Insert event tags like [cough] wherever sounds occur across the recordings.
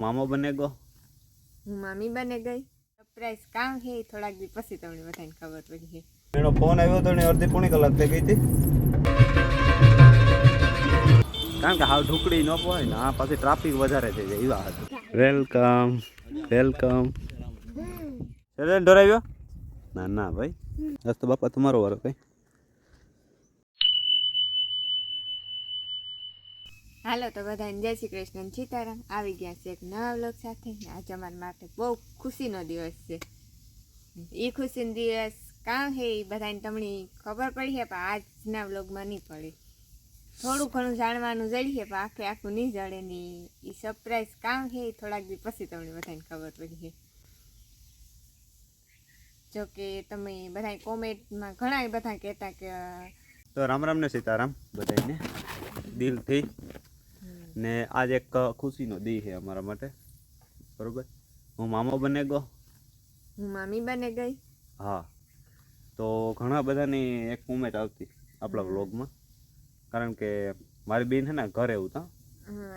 મામો બને ગો હું મામી બને ગઈ. સરપ્રાઈઝ કામ છે થોડાક દી પછી તમને બધાને ખબર પડી છે. એનો ફોન આવ્યો તો ને અડધી પોણી કલાક થઈ ગઈ હતી. કારણ કે હાવ ઢુકડી ન પહોંચે ને આ પાછી ટ્રાફિક વધારે થઈ જાય એવા હતું. વેલકમ વેલકમ ચલે ડરાવ્યો ના ના ભાઈ. તો બાપા તમારો વારો કઈ? હાલો તો બધાને જય શ્રી કૃષ્ણ સીતારામ. આવી ગયા છે એક નવા વ્લોગ સાથે આજે અમારા માટે બહુ ખુશીનો દિવસ છે. એ ખુશીનો દિવસ કાં છે એ બધાને તમને ખબર પડી છે પણ આજના વ્લોગમાં નહીં પડી. થોડું ઘણું જાણવાનું જડીએ પણ આખે આખું નહીં જડે ને એ સરપ્રાઈઝ કામ છે થોડાક દી પછી તમને બધાને ખબર પડી છે જો કે તમે બધા કોમેન્ટમાં ઘણા બધા કહેતા કે તો રામ રામ ને સીતારામ બધાને દિલથી. ને આજ એક ખુશીનો દી છે અમારા માટે. બરોબર? હું મામો બને ગો હું મામી બને ગઈ? હા. તો ઘણા બધાની એક મુમેન્ટ આવતી આપણા વ્લોગમાં. કારણ કે મારી બેન છે ને ઘરે ઉતા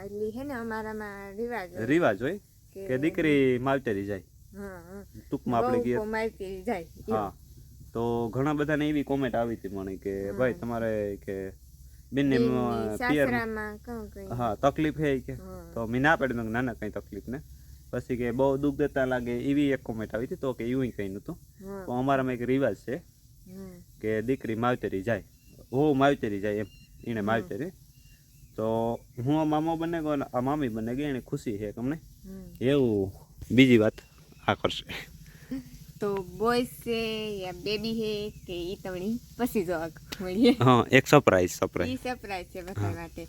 એટલે છે ને અમારામાં રિવાજ હોય. રિવાજ હોય કે દીકરી માવતરી જાય. ટૂંકમાં આપણે કહીએ. માવતરી જાય હા. તો ઘણા બધાને એવી કોમેન્ટ આવી હતી મને કે ભાઈ તમારે કે બેનને પિયર હા તકલીફ છે કે? તો મેં ના પાડી ના ના કંઈ તકલીફ ને. પછી કે બહુ દુઃખ દેતા લાગે એવી એક કોમેન્ટ આવી હતી તો કે એવું કંઈ નહોતું. તો અમારામાં એક રિવાજ છે કે દીકરી માવતરી જાય. હો માવતરી જાય એમ એને માવતરી. તો હું આ મામો બને ગયો આ મામી બને ગઈ એને ખુશી છે તમને એવું બીજી વાત આ કરશે. તો બોય છે યા બેબી હે કે ઈ તમને પછી જોવા મળીએ. હા એક સરપ્રાઈઝ સરપ્રાઈઝ ઈ સરપ્રાઈઝ છે બધા માટે.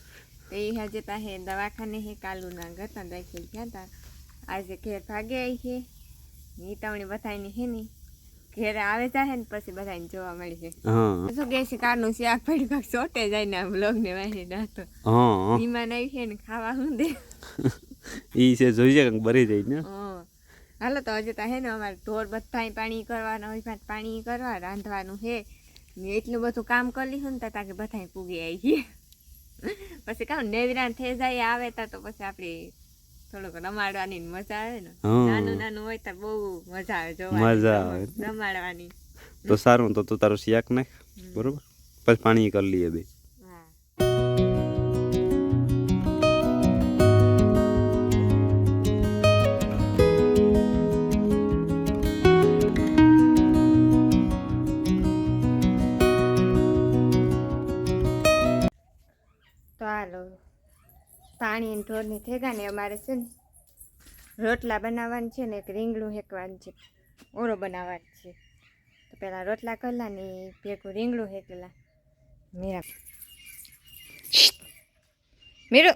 તો ઈ હજે તા હે દવાખાને હે કાલુના ગતા દાખલ થયા તા. આજે ઘેર ભાગે આવી છે ઈ તમને બધાને હે ને ઘેર આવે જાહે ને પછી બધાને જોવા મળી છે હા. શું કે છે કારનું શાક પડી કાંક સોટે જાય ને બ્લોગ ને વાહી નાખતો હા. ઈમાન આવી છે ને ખાવા હું દે? [laughs] ઈ છે જોઈએ કંઈક બરી જાય ને. હાલો તો હજુ તો હે ને અમારે ઢોર બધા પાણી કરવાનું હોય ભાત પાણી કરવા રાંધવાનું હે. એટલું બધું કામ કરી લીધું ને તો તાકે બધા પૂગી આવી પછી કામ નેવરાન થઈ જાય આવે તા તો પછી આપણે થોડુંક રમાડવાની મજા આવે ને. નાનું નાનું હોય તો બહુ મજા આવે જોવાની મજા આવે. રમાડવાની. તો સારું તો તું તારું શિયાક નાખ બરોબર? પછી પાણી કરી લઈએ બે. પાણી અને ઢોરની થેગા ને અમારે છે ને રોટલા બનાવવાનું છે ને એક રીંગણું હેકવાનું છે. ઓળો બનાવવાનું છે. તો પહેલાં રોટલા કરલા ને ભેગું રીંગણું હેકેલા મીરા. મીરુ.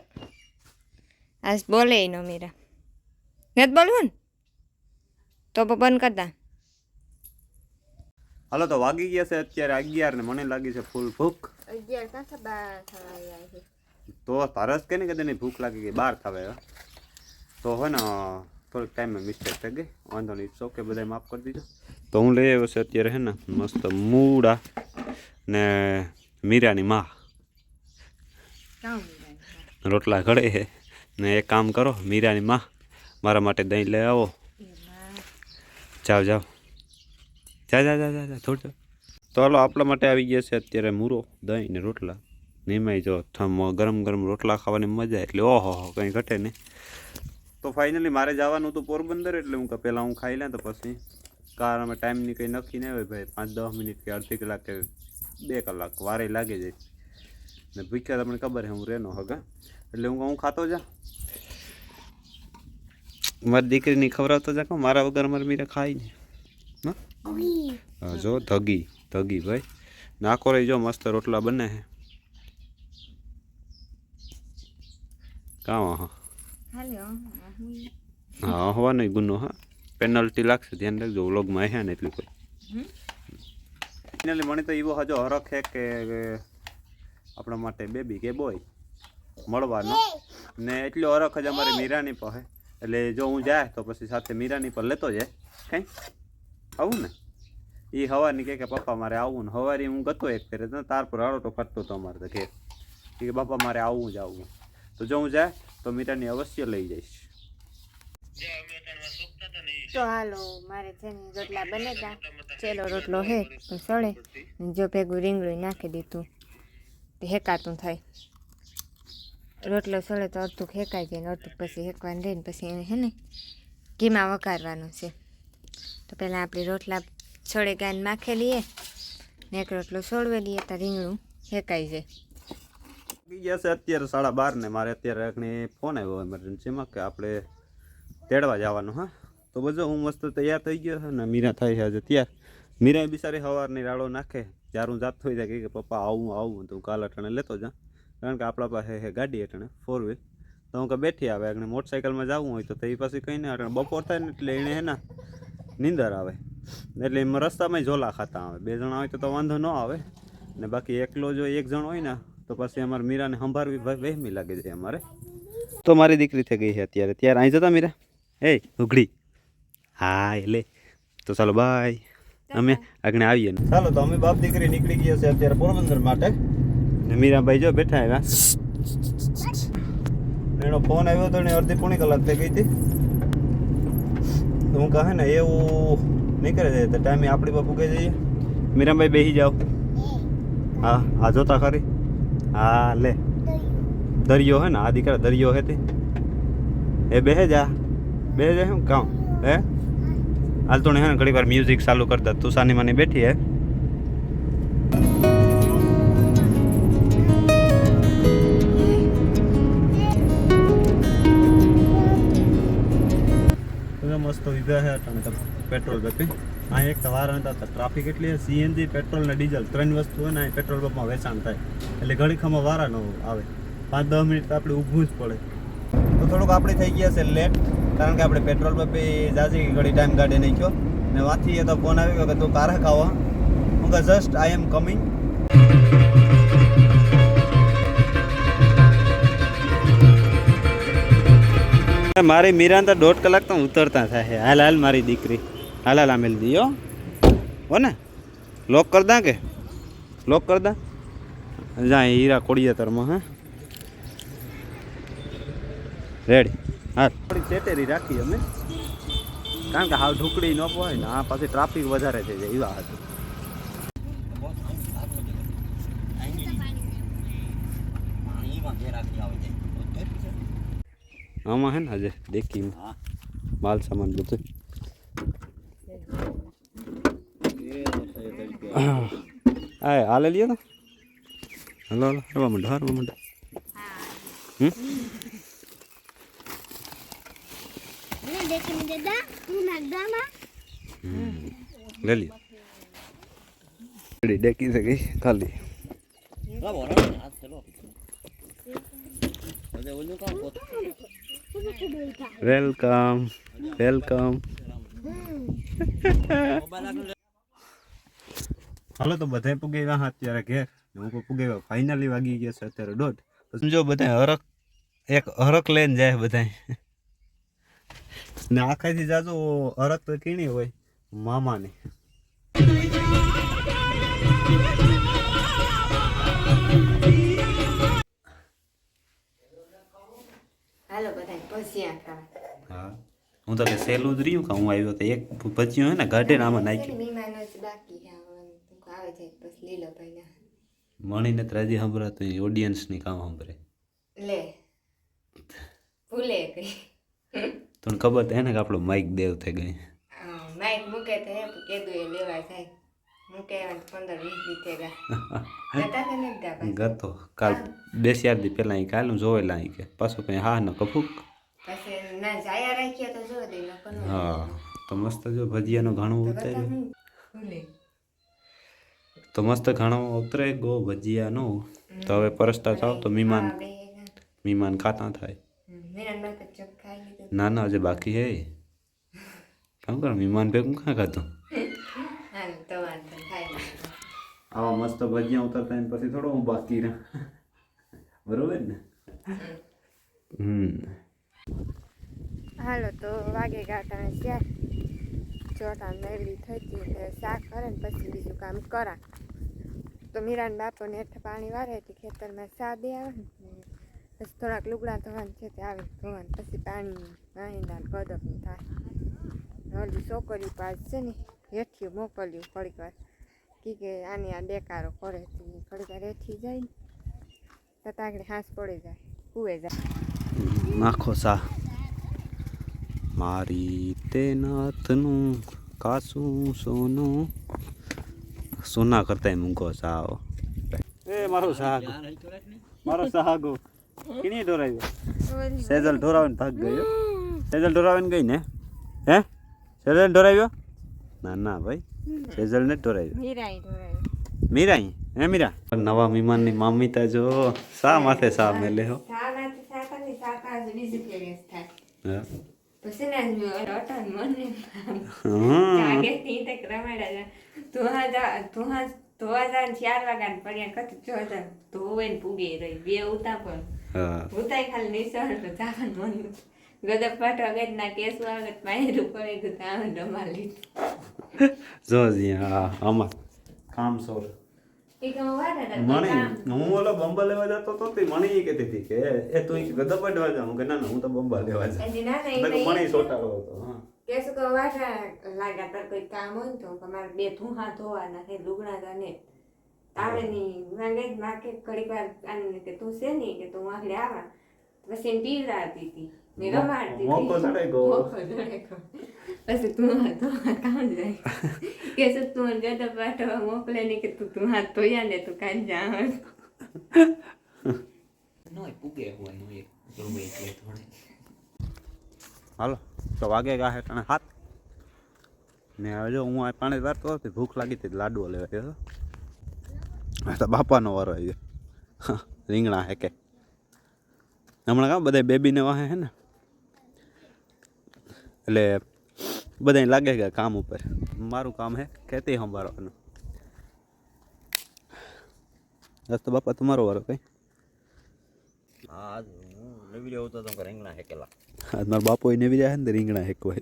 આજ બોલે નો મીરા. નથી બોલવું ને? તો બંધ કરતા હાલો તો વાગી ગયા છે અત્યારે અગિયાર ને મને લાગી છે ફૂલ ભૂખ. અગિયાર કાંઠા બાર થવા આવ્યા છે. તો પારસ કે ને કે તેની ભૂખ લાગી ગઈ બહાર થવે તો હોય ને થોડીક ટાઈમે મિસ્ટેક થઈ ગઈ. વાંધો નહીં ઇટ્સ ઓકે બધાય માફ કરી દીધો. તો હું લઈ આવ્યો છે અત્યારે હે ને મસ્ત મૂળા ને મીરાની મા. રોટલા ઘડે છે ને એક કામ કરો મીરાની મા મારા માટે દહીં લઈ આવો. જાઓ જાઓ જા જા જા જા જા થોડ. તો હાલો આપણા માટે આવી ગયા છે અત્યારે મૂરો દહીં ને રોટલા. નિમાઈ જો થમ ગરમ ગરમ રોટલા ખાવાની મજા એટલે ઓહો હો કંઈ ઘટે નહીં. તો ફાઇનલી મારે જવાનું હતું પોરબંદર એટલે હું પહેલાં હું ખાઈ લઉં તો પછી. કાર અમે ટાઈમની કંઈ નક્કી નહીં હોય ભાઈ પાંચ દસ મિનિટ કે અડધી કલાક કે બે કલાક વારે લાગે જાય. ને ભીખ્યા તમને ખબર છે હું રહેનો હગા એટલે હું કહું, હું ખાતો જા. મારી દીકરીની ખવડાવતો જા કહું મારા વગર મારે મીરા ખાઈ ને હા? હા, જો ધગી ધગી ભાઈ. નાખો રહી જો મસ્ત રોટલા બને છે. કાં હા હાલો હા હોવા નહીં ગુનો હા. પેનલ્ટી લાગશે ધ્યાન રાખજો. વ્લોગમાં આવ્યા ને એટલું કોઈ. ફાઇનલી મને તો એવો હજો હરખ છે કે આપણા માટે બેબી કે બોય મળવાનો. ને એટલો હરખ જ અમારે મીરાની પાસે એટલે જો હું જાય તો પછી સાથે મીરાની પર લેતો જાય. કઈ? આવું ને? એ હવાની કહે કે પપ્પા મારે આવવું ને. હવારી હું ગતો એક ફેરે તાર પર હળોટો ફરતો હતો અમારે તો ઘેર. કે, પપ્પા મારે આવવું જ આવવું તો જો હું જાય તો મીરાને અવશ્ય લઈ જઈશ. તો હાલો મારે છે ને રોટલા બને તા. ચેલો રોટલો હે તો સળે. જો ભેગું રીંગણું નાખી દીધું તે હેકાતું થાય. રોટલો સળે તો અડધું હેકાઈ જાય ને અડધું પછી હેકવાનું રહીને પછી એને હે ને ઘીમાં વઘારવાનું છે. તો પહેલાં આપણે રોટલા સળે ગાયને લઈએ ને એક રોટલો સોળવે લઈએ તો રીંગણું હેકાઈ જાય. ગયા છે અત્યારે સાડા બાર ને મારે અત્યારે એકની ફોન આવ્યો એમરજન્સીમાં કે આપણે તેડવા જવાનું, હા. તો બધો હું મસ્ત તૈયાર થઈ ગયો છે ને મીરા થાય છે આજે તૈયાર. મીરા બિચારી સવારની રાડો નાખે. જ્યારે હું જાત થઈ જાય કે પપ્પા આવું આવું, તો હું કાલ અટાણે લેતો જા. કારણ કે આપણા પાસે હે ગાડી અટાણે ફોર વ્હીલ તો હું કે બેઠી આવે આગળ મોટરસાઇકલમાં જવું હોય તો એ પછી કંઈ નહીં અટાણે. બપોર થાય ને એટલે એણે હે ને નીંદર આવે. એટલે એમાં રસ્તામાં ઝોલા ખાતા આવે. બે જણા હોય તો તો વાંધો ન આવે. ને બાકી એકલો જો એક જણ હોય ને તો પછી અમારે મીરાને સંભાળવી ભાઈ વહેમી લાગે છે અમારે. તો મારી દીકરી થઈ ગઈ છે અત્યારે. ત્યારે અહીં જતા મીરા? એ ઉઘડી. હા એટલે. તો ચાલો બાય. અમે આગળ આવીએ. ને ચાલો તો અમે બાપ દીકરી નીકળી ગયા છે અત્યારે પોરબંદર માટે. ને મીરાભાઈ જો બેઠા આવ્યા. એનો ફોન આવ્યો હતો ને અડધી પોણી કલાક થઈ ગઈ હતી. હું કહે ને એવું નીકળે છે. તો ટાઈમે આપણી બાપુ કહી જઈએ. મીરાભાઈ બેસી જાઓ. હા આ જોતા ખરી. હા લે દરિયો હે ને, આ દીકરા દરિયો હે તે. એ બેહે જા. બેહે જા હું કામ. હે? હાલ તો હે ને ઘણી વાર મ્યુઝિક ચાલુ કરતા તું મને બેઠી હે. પેટ્રોલ પંપે આ એક વાર હતા ટ્રાફિક એટલી સીએનજી, પેટ્રોલ ને ડીઝલ ત્રણ વસ્તુ હોય ને પેટ્રોલ પંપમાં વેચાણ થાય. એટલે ઘડીખામાં વારા ન આવે. પાંચ દસ મિનિટ તો આપણે ઊભું જ પડે. તો થોડુંક આપણે થઈ ગયા છે લેટ કારણ કે આપણે પેટ્રોલ પંપે જાજી ઘડી ટાઈમ કાઢી નાખ્યો ને વાંચી એ તો ફોન આવ્યો કે તું કારક ખાવા હું કે જસ્ટ આઈ એમ કમિંગ મારી મીરાન દોઢ કલાક તો ઉતરતા થાય. હાલ હાલ મારી દીકરી. હાલ હાલ આમેલ દીયો. હો ને? લોક કર દા કે? લોક કર દા? જા હીરા કોડિયાતરમાં હા? રેડી હા થોડી ચેટેરી રાખી અમે. કારણ કે હાવ ઢુકડી ન પોય ને આ પાછી ટ્રાફિક વધારે થઈ જાય એવા હતું આમાં હે ને આજે દેખી માલ સામાન બધું. આ હાલે લ્યો ને હલો હલો. હરવા માંડો હરવા માંડો. હમ? લે લ્યો. ડેકી છે ગઈ ખાલી. Welcome welcome. [laughs] [laughs] હાલો તો બધા પૂગી ગયા અત્યારે ઘેર હું પૂગી ફાઇનલી વાગી ગયા છે અત્યારે દોઢ. સમજો બધા હરક એક હરક લઈને જાય બધા ને આખાથી જાજો હરક તો કીણી હોય મામાની. હાલો બધા ભજીયા ખાવા હા. હું તો કે સહેલું જ રહ્યું કે હું આવ્યો તો એક ભજીયો હોય ને ગાઢે આમાં નાખ્યું. બાકી આવે જાય બસ લીલો ભાઈ મણીને ત્રાજી સંભળાતું ઓડિયન્સની કામ સાંભળે. લે. ભૂલે ગઈ તને ખબર તો એને ને કે આપણો માઇક દેવ થઈ ગઈ માઇક મૂકે તો પણ કીધું એ લેવા જાય. મૂકે પંદર વીસ દી ગયા. ગતો કાલ બે ચાર દી પહેલાં અહીં કાલ હું અહીં કે પાછું કંઈ હા ન કફૂક. ના જાયા રાખ્યા તો જો દે હા તો મસ્ત જો ભજીયાનું ઘણું ઉતાર્યું. ભૂલે. તો મસ્ત ખાણો ઉતરે ગો ભજીયાનું. તો હવે પરસતા થાવ તો મહેમાન મહેમાન ખાતા થાય. ના ના હજે બાકી હે. કામ કરો મહેમાન ભેગું કાં ખાતું આવા મસ્ત ભજીયા ઉતરતા ને પછી થોડો હું બાકી રહે. બરોબર ને? હમ. હાલો તો વાગે ગાતા ચાર ચોટા મેળવી થઈ શાક કરે ને પછી બીજું કામ કરા તો મીરાન બાપોને એટલે પાણી વારે એટલે ખેતરમાં સા દે આવે ને પછી થોડાક લુગડા ધોવાનું છે તે આવે ધોવાનું, પછી પાણી વાહીના કદકનું થાય. હજી છોકરી પાસ છે ને હેઠી મોકલ્યું થોડીક વાર. કી કે આની આ દેકારો કરે ઈ વાર હેઠી જાય ને તો તાગડી હાંસ પડી જાય કુએ જાય. નાખો સા. મારી તે નાથનું કાસું સોનું સોના કરતા મૂંગો સાવ. એ મારો સાગો. મારો સાગો. કિની ઢોરાવ્યો? સેજલ ઢોરાવીને ભાગ ગયો. સેજલ ઢોરાવીને ગઈ ને? હે? સેજલ ઢોરાવ્યો? ના ના ભાઈ. સેજલ ને ઢોરાવ્યો. મીરાઈ ઢોરાય મીરા હે મીરા? નવા મહેમાનની મામી તા જો. સા માથે સા મેલે હો. પછી ને મને હા જા તું હા ધોવા જા ને ચાર વાગ્યા પડ્યા કત જો ધોવે ને પૂગે રહી બે ઉતા પણ. હા. ઉતાય ખાલી નિસળ તો જાવાનું મન ગદપ પાટો આગળ ના કેસ વાગત માયરું પડે તો ત્યાં ડમા લીધું જો જી હા આમાં. કામ સોર. મણી હું ઓલો બંબા લેવા જતો તો તે મણી કહેતી હતી કે એ તું ઈ ગદપ અડવા જા. હું કે ના ના હું તો બંબા લેવા જા. એની ના મેં કીધું મણી સોટાડો હતો. હા. કેસ કો વાડા લાગ્યા તાર કોઈ કામ હોય ને તો તમારે બે ધુહા ધોવાના છે લુગડા તને આવે ની માંગે જ માકે ઘડીક વાર આને કે તું છે નહીં કે તું આગળ આવા. પછી એને પીવડાવતી હતી ને રમાડતી હતી. પછી તું હાથ ધોવા કામ જાય. કે શું તું ગદા પાઠવા મોકલે નહીં કે તું તું હાથ ધોયા ને તું કાંઈ જા નોય પૂગે હોય એક જોવે એટલે થોડે હાલો. તો વાગે ગા હે તને હાથ. ને હવે જો હું પાણી વારતો હતો ભૂખ લાગી હતી લાડુ લેવા ગયો. તો બાપાનો વારો આવી ગયો રીંગણા હે કે. હમણાં કાં બધા બેબીને વાહે હે ને? એટલે બધાને લાગે કે કામ ઉપર. મારું કામ હે ખેતી સંભાળવાનું. બસ તો બાપા તમારો વારો કઈ? હા હું નવી રહ્યો તો તમે રીંગણા હેકેલા આજ મારા બાપો એને બી જાય ને રીંગણા હેકવાય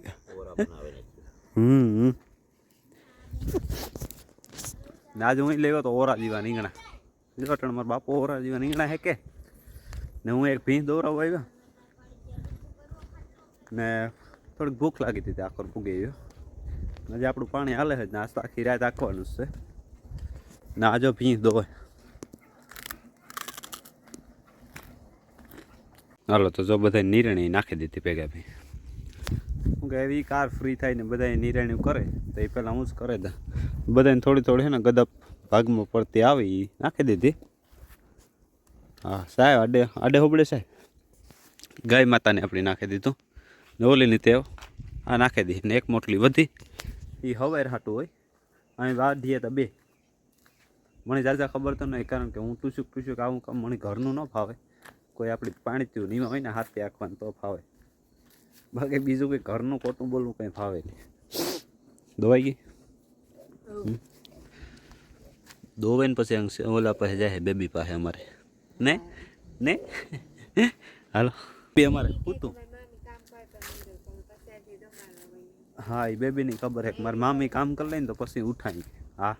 હમ. ને આજે હું લેવો તો ઓરા જેવા રીંગણા. જો ટણ મારા બાપો ઓરા જેવા રીંગણા હેકે ને હું એક ભીંસ દોરાવો આવ્યો. ને થોડીક ભૂખ લાગી હતી આખો પૂગી ગયો આજે આપણું પાણી હાલે છે, નાસ્તા આખી રાત આખવાનું છે. ને આજો ભીંસ દોવે. હાલો, તો જો બધા નિર્ણય નાખી દીધી ભેગા ભાઈ હું કે એવી કાર ફ્રી થાય ને બધા નિર્ણય કરે, તો એ પહેલાં હું જ કરે તા બધાને થોડી થોડી ને ગદપ ભાગમાં પડતી આવી એ નાખી દીધી. હા, સાહેબ, આડે આડે હોબળે સાહેબ. ગાય માતાને આપણે નાખી દીધું. ને ઓલીની તેવ આ નાખી દીધી ને એક મોટલી વધી. એ હવાઈ હાટું હોય. અહીં વાઢીએ તો બે. મને જાજા ખબર તો નહીં કારણ કે હું ટૂસુક ટૂસુક આવું કામ મને ઘરનું ન ફાવે. કોઈ આપણી પાણી પીવું નીમાં હોય ને હાથે આખવાનું તો ફાવે. બાકી બીજું કંઈ ઘરનું ખોટું બોલવું કંઈ ફાવે નહીં. દોવાઈ ગઈ. દોવાઈને પછી અંશ ઓલા પાસે જાય બેબી પાસે અમારે. ને? ને? હાલો. બે અમારે પૂતું. હા એ બેબીની ખબર છે કે મારી મામી કામ કરી લઈને તો પછી ઉઠાઈ હા.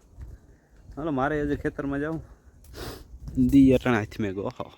હાલો મારે હજી ખેતરમાં જાઉં દી અટણા હાથ મેં ગો હા